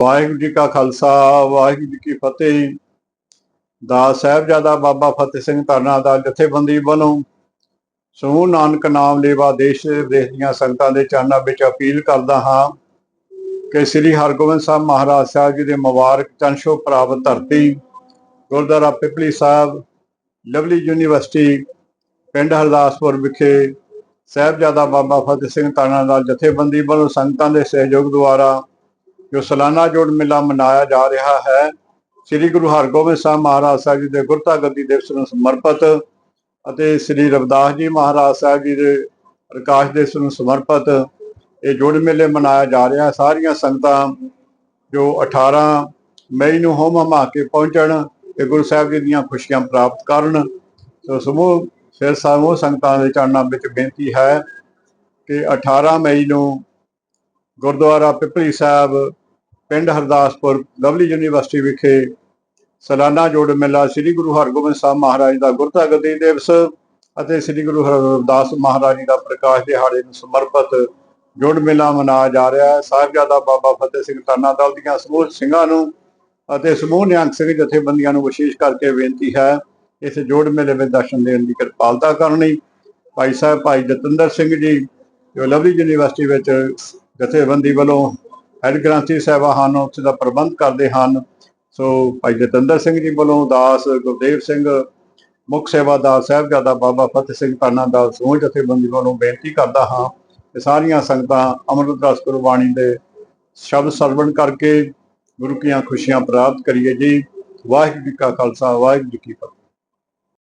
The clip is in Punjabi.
ਵਾਹਿਗੁਰੂ ਜੀ ਕਾ ਖਾਲਸਾ, ਵਾਹਿਗੁਰੂ ਜੀ ਕੀ ਫਤਿਹ ਦਾ ਸਾਹਿਬਜ਼ਾਦਾ ਬਾਬਾ ਫਤਿਹ ਸਿੰਘ ਧਰਨਾ ਦਾ ਜਥੇਬੰਦੀ ਵੱਲੋਂ ਸਮੂਹ ਨਾਨਕ ਨਾਮ ਲੇਵਾ ਦੇਸ਼ ਵਿਦੇਸ਼ ਦੀਆਂ ਸੰਗਤਾਂ ਦੇ ਚਰਨਾਂ ਵਿੱਚ ਅਪੀਲ ਕਰਦਾ ਹਾਂ ਕਿ ਸ੍ਰੀ ਹਰਗੋਬਿੰਦ ਸਾਹਿਬ ਮਹਾਰਾਜ ਸਾਹਿਬ ਜੀ ਦੇ ਮੁਬਾਰਕ ਚੰਸ਼ੋ ਪ੍ਰਾਪਤ ਧਰਤੀ, ਗੁਰਦੁਆਰਾ ਪਿਪਲੀ ਸਾਹਿਬ, ਲਵਲੀ ਯੂਨੀਵਰਸਿਟੀ, ਪਿੰਡ ਹਰਦਾਸਪੁਰ ਵਿਖੇ ਸਾਹਿਬਜ਼ਾਦਾ ਬਾਬਾ ਫਤਿਹ ਸਿੰਘ ਧਰਨਾ ਦਾ ਜਥੇਬੰਦੀ ਵੱਲੋਂ ਸੰਗਤਾਂ ਦੇ ਸਹਿਯੋਗ ਦੁਆਰਾ ਜੋ ਸਾਲਾਨਾ ਜੋੜ ਮੇਲਾ ਮਨਾਇਆ ਜਾ ਰਿਹਾ ਹੈ, ਸ੍ਰੀ ਗੁਰੂ ਹਰਗੋਬਿੰਦ ਸਾਹਿਬ ਮਹਾਰਾਜ ਸਾਹਿਬ ਜੀ ਦੇ ਗੁਰਤਾ ਗੱਦੀ ਦਿਵਸ ਨੂੰ ਸਮਰਪਿਤ ਅਤੇ ਸ੍ਰੀ ਰਵਿਦਾਸ ਜੀ ਮਹਾਰਾਜ ਸਾਹਿਬ ਜੀ ਦੇ ਪ੍ਰਕਾਸ਼ ਦਿਵਸ ਨੂੰ ਸਮਰਪਿਤ ਇਹ ਜੋੜ ਮੇਲੇ ਮਨਾਇਆ ਜਾ ਰਿਹਾ ਹੈ। ਸਾਰੀਆਂ ਸੰਗਤਾਂ ਜੋ 18 ਮਈ ਨੂੰ ਹੋਮ ਹਮਾ ਕੇ ਪਹੁੰਚਣ ਤੇ ਗੁਰੂ ਸਾਹਿਬ ਜੀ ਦੀਆਂ ਖੁਸ਼ੀਆਂ ਪ੍ਰਾਪਤ ਕਰਨ, ਸੋ ਸਮੂਹ ਫਿਰ ਸਮੂਹ ਸੰਗਤਾਂ ਦੇ ਚਰਨਾਂ ਵਿੱਚ ਬੇਨਤੀ ਹੈ ਕਿ 18 ਮਈ ਨੂੰ ਗੁਰਦੁਆਰਾ ਪਿਪਲੀ ਸਾਹਿਬ ਪਿੰਡ ਹਰਦਾਸਪੁਰ ਲਵਲੀ ਯੂਨੀਵਰਸਿਟੀ ਵਿਖੇ ਸਾਲਾਨਾ ਜੋੜ ਮੇਲਾ ਸ੍ਰੀ ਗੁਰੂ ਹਰਗੋਬਿੰਦ ਸਾਹਿਬ ਮਹਾਰਾਜ ਦਾ ਗੁਰਤਾ ਗੱਦੀ ਦਿਵਸ ਅਤੇ ਸ੍ਰੀ ਗੁਰੂ ਹਰਦਾਸ ਮਹਾਰਾਜ ਜੀ ਦਾ ਪ੍ਰਕਾਸ਼ ਦਿਹਾੜੇ ਨੂੰ ਸਮਰਪਿਤ ਜੋੜ ਮੇਲਾ ਮਨਾਇਆ ਜਾ ਰਿਹਾ ਹੈ। ਸਾਹਿਬਜ਼ਾਦਾ ਬਾਬਾ ਫਤਿਹ ਸਿੰਘ ਤਾਨਾ ਦਲ ਦੀਆਂ ਸਮੂਹ ਸਿੰਘਾਂ ਨੂੰ ਅਤੇ ਸਮੂਹ ਨਿਹੰਗ ਸਿੰਘ ਜਥੇਬੰਦੀਆਂ ਨੂੰ ਵਿਸ਼ੇਸ਼ ਕਰਕੇ ਬੇਨਤੀ ਹੈ, ਇਸ ਜੋੜ ਮੇਲੇ ਵਿੱਚ ਦਰਸ਼ਨ ਦੇਣ ਦੀ ਕਿਰਪਾਲਤਾ ਕਰਨੀ। ਭਾਈ ਸਾਹਿਬ ਭਾਈ ਜਤਿੰਦਰ ਸਿੰਘ ਜੀ, ਜੋ ਲਵਲੀ ਯੂਨੀਵਰਸਿਟੀ ਵਿੱਚ ਜਥੇਬੰਦੀ ਵੱਲੋਂ ਹੈਡ ਗ੍ਰੰਥੀ ਸਾਹਿਬਾ ਹਨ, ਉੱਥੇ ਦਾ ਪ੍ਰਬੰਧ ਕਰਦੇ ਹਨ। ਸੋ ਭਾਈ ਜਤਿੰਦਰ ਸਿੰਘ ਜੀ ਵੱਲੋਂ ਦਾਸ ਗੁਰਦੇਵ ਸਿੰਘ, ਮੁੱਖ ਸੇਵਾਦਾਰ ਸਾਹਿਬਜ਼ਾਦਾ ਬਾਬਾ ਫਤਿਹ ਸਿੰਘ ਧਰਨਾ ਦਾ ਸੋਹ ਜਥੇਬੰਦੀ ਵੱਲੋਂ ਬੇਨਤੀ ਕਰਦਾ ਹਾਂ ਕਿ ਸਾਰੀਆਂ ਸੰਗਤਾਂ ਅੰਮ੍ਰਿਤ ਰਸ ਗੁਰਬਾਣੀ ਦੇ ਸ਼ਬਦ ਸਰਵਣ ਕਰਕੇ ਗੁਰੂ ਕੀਆਂ ਖੁਸ਼ੀਆਂ ਪ੍ਰਾਪਤ ਕਰੀਏ ਜੀ। ਵਾਹਿਗੁਰੂ ਜੀ ਕਾ ਖਾਲਸਾ, ਵਾਹਿਗੁਰੂ ਜੀ ਕੀ ਫਤਿਹ।